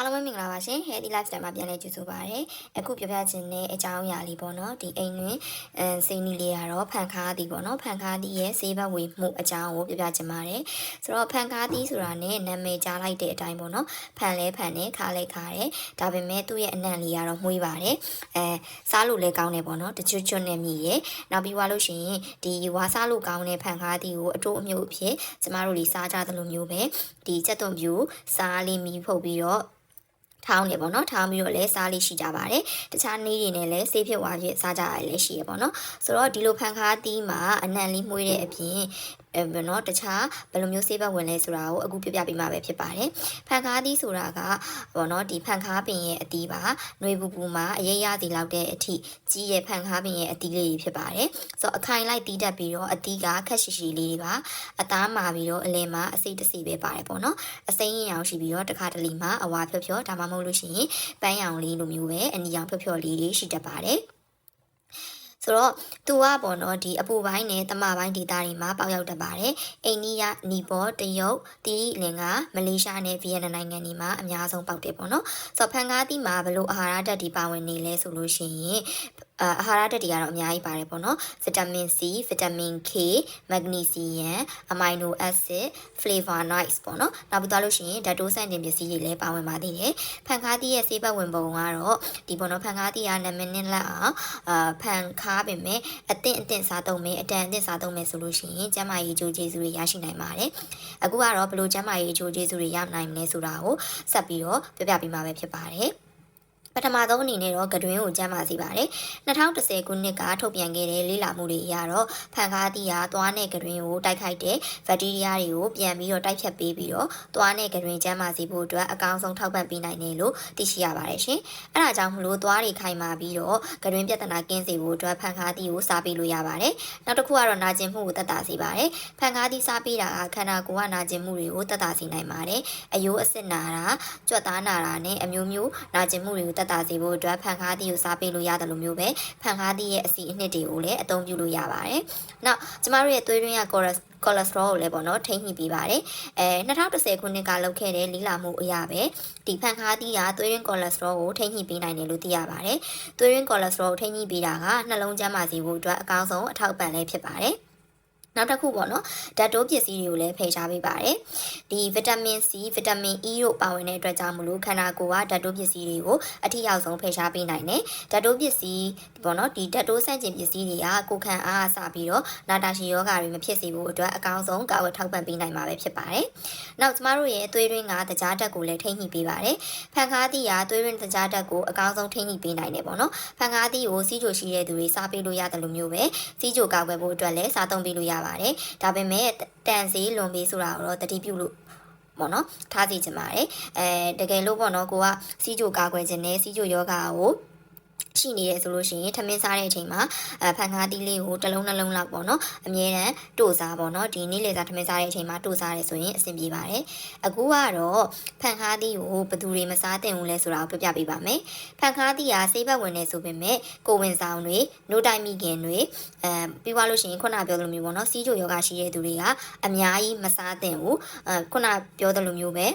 အားလုံးပဲမင်္ဂလာပါရှင် Healthy Lifestyle မှာပြန်လည်ကြိုဆိုပါရစေ။အခုပြောပြချင်တဲ့အကြောင်းအရာလေးပေါ့နော်။ဒီအိမ်တွင်အဲစိတ်နီလေးကတော့ဖန်ခါးသည်ပေါ့နော်။ဖန်ခါးသည်ရဲ့ဆေးဘက်ဝေမှုအကြောင်းကိုပြောပြချင်ပါတယ်။ဆိုတော့ဖန်ခါးသည်ဆိုတာနဲ့နာမည်ကြားလိုက်တဲ့အတိုင်းပေါ့နော်။ဖန်လဲဖန်တယ်ခါလဲခါတယ်။ဒါပေမဲ့သူ့ရဲ့အနံ့လေးကတော့မှုေးပါတယ်။အဲစားလို့လည်းကောင်းတယ်ပေါ့နော်။တချွတ်ချွတ်နဲ့မြည်ရဲ့။နောက်ပြီးွားလို့ရှိရင်ဒီဝါစားလို့ကောင်းတဲ့ဖန်ခါးသည်ကိုအတိုးအမျိုးအဖြစ်ကျမတို့လေးစားကြသလိုမျိုးပဲဒီစက်သွန်ပြူစားလေးမီဖုတ်ပြီးတော့ ထောင်းနေပေါ့နော်ထောင်းပြီးတော့လည်းစားလေးရှိကြပါတယ်တခြားနေတွေနဲ့လည်းဆေးဖြစ်သွားဖြစ်စားကြရတယ်လည်းရှိရပေါ့နော်ဆိုတော့ဒီလိုဖန်ခါသီးမှာအနံ့လေးမှုေးတဲ့အပြင်အဲဘယ်နော်တခြားဘယ်လိုမျိုးဆေးဘက်ဝင်လဲဆိုတာကိုအခုပြပြပေးမှာပဲဖြစ်ပါတယ်ဖန်ခါသီးဆိုတာကပေါ့နော်ဒီဖန်ခါပင်ရဲ့အသီးပါຫນွေပူပူမှာအရေးရစီလောက်တဲ့အထိကြီးရဲ့ဖန်ခါပင်ရဲ့အသီးလေးတွေဖြစ်ပါတယ်ဆိုတော့အခိုင်လိုက်တီးတက်ပြီးတော့အသီးကခက်ရှိရှိလေးတွေပါအသားမာပြီးတော့အလင်မှာအစိတ်တစီပဲပါတယ်ပေါ့နော်အစိမ်းရင်အောင်ရှိပြီးတော့တစ်ခါတလေမှာအဝါဖြော့ဖြော့ဒါမှမဟုတ်လို့ရှိရင်ပန်းရောင်လေးလိုမျိုးပဲအနီရောင်ဖြော့ဖြော့လေးတွေရှိတတ်ပါတယ် ဆိုတော့သူကပေါ့နော်ဒီအပူပိုင်းနဲ့တမပိုင်းဒေသတွေမှာပေါက်ရောက်တတ်ပါတယ်အိန္ဒိယနီပေါ်တရုတ်တီရီလင်ကမလေးရှားနဲ့ဗီယက်နမ်နိုင်ငံတွေမှာအများဆုံးပေါက်တယ်ပေါ့နော်ဆိုတော့ဖန်ကားတီမှာဘလို့အာဟာရဓာတ်တွေပါဝင်နေလဲဆိုလို့ရှိရင် အာအာဟာရဓာတ်တွေကတော့အများကြီးပါတယ်ပေါ့နော်ဗီတာမင် C ဗီတာမင် K မက်ဂနီဆီယမ်အမိုင်နိုအက်ဆစ် flavonoids ပေါ့နော်နောက်ပြီးသွားလို့ရှိရင်ဓာတ်တိုးဆန့်တင်ပစ္စည်းတွေလည်းပါဝင်ပါသေးတယ်ဖန်ကားတီရဲ့ဆေးဘက်ဝင်ပုံကတော့ဒီပေါ့နော်ဖန်ကားတီကနာမည်နဲ့လက်အောင်အာဖန်ခါပင်မဲ့အသင့်အသင့်စားသုံးမယ်အတန်အသင့်စားသုံးမယ်ဆိုလို့ရှိရင်ကျန်းမာရေးကြိုးကျေးဇူးတွေရရှိနိုင်ပါတယ်အခုကတော့ဘယ်လိုကျန်းမာရေးကြိုးကျေးဇူးတွေရနိုင်မလဲဆိုတာကိုဆက်ပြီးတော့ပြပြပေးမှာပဲဖြစ်ပါတယ် ပထမဆုံးအနေနဲ့တော့ကတွင်းကိုကျန်းမာစေပါတယ်2010ခုနှစ်ကထုတ်ပြန်ခဲ့တဲ့လေ့လာမှုတွေအရတော့ဖန်ကားတီးဟာသွားနဲ့ကတွင်းကိုတိုက်ခိုက်တဲ့ဘက်တီးရီးယားတွေကိုပြန်ပြီးတော့တိုက်ဖြတ်ပေးပြီးတော့သွားနဲ့ကတွင်းကျန်းမာစေဖို့အတွက်အကောင်းဆုံးထောက်ပံ့ပေးနိုင်တယ်လို့သိရှိရပါတယ်ရှင်အဲဒါကြောင့်မလို့သွားတွေခိုင်မာပြီးတော့ကတွင်းပြဿနာကင်းစေဖို့အတွက်ဖန်ကားတီးကိုစားပေးလို့ရပါတယ်နောက်တစ်ခုကတော့နာကျင်မှုကိုတက်တာစေပါတယ်ဖန်ကားတီးစားပေးတာကခန္ဓာကိုယ်ကနာကျင်မှုတွေကိုတက်တာစေနိုင်ပါတယ်အယိုးအစစ်နာတာကြွက်သားနာတာနဲ့အမျိုးမျိုးနာကျင်မှုတွေကိုတက်တာစေဖို့အတွက်ဖန်ကားတီးကိုစားပေးလို့ရတယ်လို့မျိုးပဲဖန်ကားတီးရဲ့အစီအနှစ်တွေကိုလည်းအသုံးပြုလို့ရပါတယ်။နောက်ကျမတို့ရဲ့သွေးတွင်းက chorus ကိုလက်စထရောကိုလည်းပေါ့နော်ထိန်းညှိပေးပါတယ်။အဲ2010ခုနှစ်ကလုပ်ခဲ့တဲ့လီလာမှုအရာပဲဒီဖန်ခါးသီးကသွေးရင်းကိုလက်စထရောကိုထိန်းညှိပေးနိုင်တယ်လို့သိရပါတယ်။သွေးရင်းကိုလက်စထရောကိုထိန်းညှိပေးတာကနှလုံးကျန်းမာစေဖို့အတွက်အကောင်းဆုံးအထောက်အပံ့လည်းဖြစ်ပါတယ်။ နောက်တစ်ခုပေါ့နော်ဓာတ်တိုးပစ္စည်းတွေကိုလည်းဖယ်ရှားပေးပါတယ်ဒီဗီတာမင် C ဗီတာမင် E တို့ပါဝင်တဲ့အတွက်ကြောင့်မလို့ခန္ဓာကိုယ်ကဓာတ်တိုးပစ္စည်းတွေကိုအထီရောက်ဆုံးဖယ်ရှားပေးနိုင်တယ်ဓာတ်တိုးပစ္စည်းပေါ့နော်ဒီဓာတ်တိုးဆန့်ကျင်ပစ္စည်းတွေကကိုခံအားအစပြီးတော့နာတာရှည်ယောဂါတွေမဖြစ်စေဖို့အတွက်အကောင်းဆုံးကာဝယ်ထောက်ပံ့ပေးနိုင်မှာပဲဖြစ်ပါတယ်နောက်ကျမတို့ရဲ့သွေးရင်းကတကြားဓာတ်ကိုလည်းထိန်းညှိပေးပါတယ်ဖန်ကားသီးကသွေးရင်းတကြားဓာတ်ကိုအကောင်းဆုံးထိန်းညှိပေးနိုင်တယ်ပေါ့နော်ဖန်ကားသီးကိုစီးချိုရှိတဲ့သူတွေစားပေးလို့ရတယ်လို့မျိုးပဲစီးချိုကာကွယ်ဖို့အတွက်လည်းစားသုံးပေးလို့ရပါတယ်ဒါပေမဲ့တန်စီလွန်ပြီးဆိုတာကိုတော့တတိပြုလို့ပေါ့နော်ထားစီချင်ပါတယ်အဲတကယ်လို့ပေါ့နော်ကိုကစီးကြိုကာကွယ်ခြင်းနဲ့စီးကြိုယောဂါကို ရှိနေတယ်ဆိုလို့ရှိရင်ထမင်းစားတဲ့အချိန်မှာအဖန်ကားတီးလေးကိုတစ်လုံးနှလုံးလောက်ပေါ့နော်အမြဲတမ်းတို့စားပေါ့နော်ဒီနေ့လေစားထမင်းစားတဲ့အချိန်မှာတို့စားရဲဆိုရင်အဆင်ပြေပါတယ်အခုကတော့ဖန်ကားတီးကိုဘယ်သူတွေမစားသင့်ဘူးလဲဆိုတာကိုပြပြပေးပါမယ်ဖန်ကားတီးကဆေးဘက်ဝင်နေဆိုပေမဲ့ကိုဝင်ဆောင်တွေနိုးတိုင်မိခင်တွေအဲပြီးသွားလို့ရှိရင်ခုနပြောသလိုမျိုးပေါ့နော်စီးချိုယောဂရှိတဲ့သူတွေကအများကြီးမစားသင့်ဘူးအဲခုနပြောသလိုမျိုးပဲ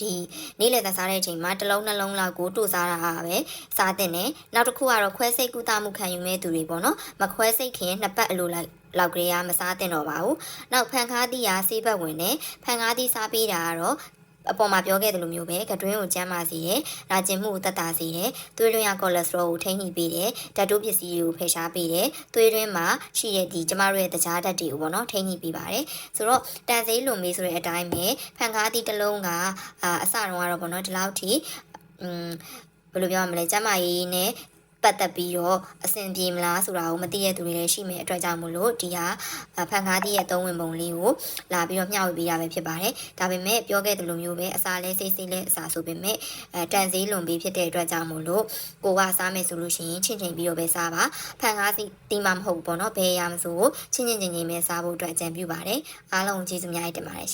ဒီနေ့လည်သက်စားတဲ့အချိန်မှာတစ်လုံးနှလုံးလောက်ကိုတို့စားတာဟာပဲစားတဲ့နဲ့နောက်တစ်ခုကတော့ခွဲစိတ်ကုသမှုခံယူမဲ့သူတွေပေါ့နော်မခွဲစိတ်ခင်နှစ်ပတ်အလိုလိုက်လောက်ကလေးကမစားတင်တော့ပါဘူး။နောက်ဖန်ကားတီးရာဆေးဘက်ဝင်တယ်။ဖန်ကားတီးစားပေးတာကတော့ အပေါ်မှာပြောခဲ့သလိုမျိုးပဲကတွင်းကိုကျန်းမာစေတယ်။နာကျင်မှုကိုတက်တာစေတယ်။သွေးလွှင့်ရကိုလက်စထရောကိုထိန်းညှိပေးတယ်။ဓာတ်တိုးပစ္စည်းတွေကိုဖယ်ရှားပေးတယ်။သွေးတွင်းမှာရှိတဲ့ဒီကျမတို့ရဲ့တကြားဓာတ်တွေကိုပေါ့နော်ထိန်းညှိပေးပါတယ်။ဆိုတော့တန်စိမ်းလွန်မေးဆိုတဲ့အတိုင်းပဲဖန်ကားတီးတစ်လုံးကအာအစတုန်းကတော့ပေါ့နော်ဒီလောက်ထိอืมဘယ်လိုပြောရမလဲကျမကြီးနဲ့ ပတ်သက်ပြီးတော့အဆင်ပြေမလားဆိုတာကိုမသိရတဲ့သူတွေလည်းရှိမယ်အတွက်ကြောင့်မို့လို့ဒီဟာဖန်ကားတီးရဲ့သုံးဝင်ပုံလေးကိုလာပြီးတော့မျှဝေပေးရပဲဖြစ်ပါတယ်။ဒါပေမဲ့ပြောခဲ့တဲ့လိုမျိုးပဲအစာလဲစိတ်စိတ်လဲအစာဆိုပေမဲ့အဲတန်စေးလွန်ပြီးဖြစ်တဲ့အတွက်ကြောင့်မို့လို့ကိုကစားမယ်ဆိုလို့ရှိရင်ချင်းချင်းပြီးတော့ပဲစားပါ။ဖန်ကားစီတီးမှမဟုတ်ဘူးပေါ့နော်။ဘယ်ရမဆိုချင်းချင်းချင်းချင်းပဲစားဖို့အတွက်အကြံပြုပါတယ်။အားလုံးကျေးဇူးများတင်ပါတယ်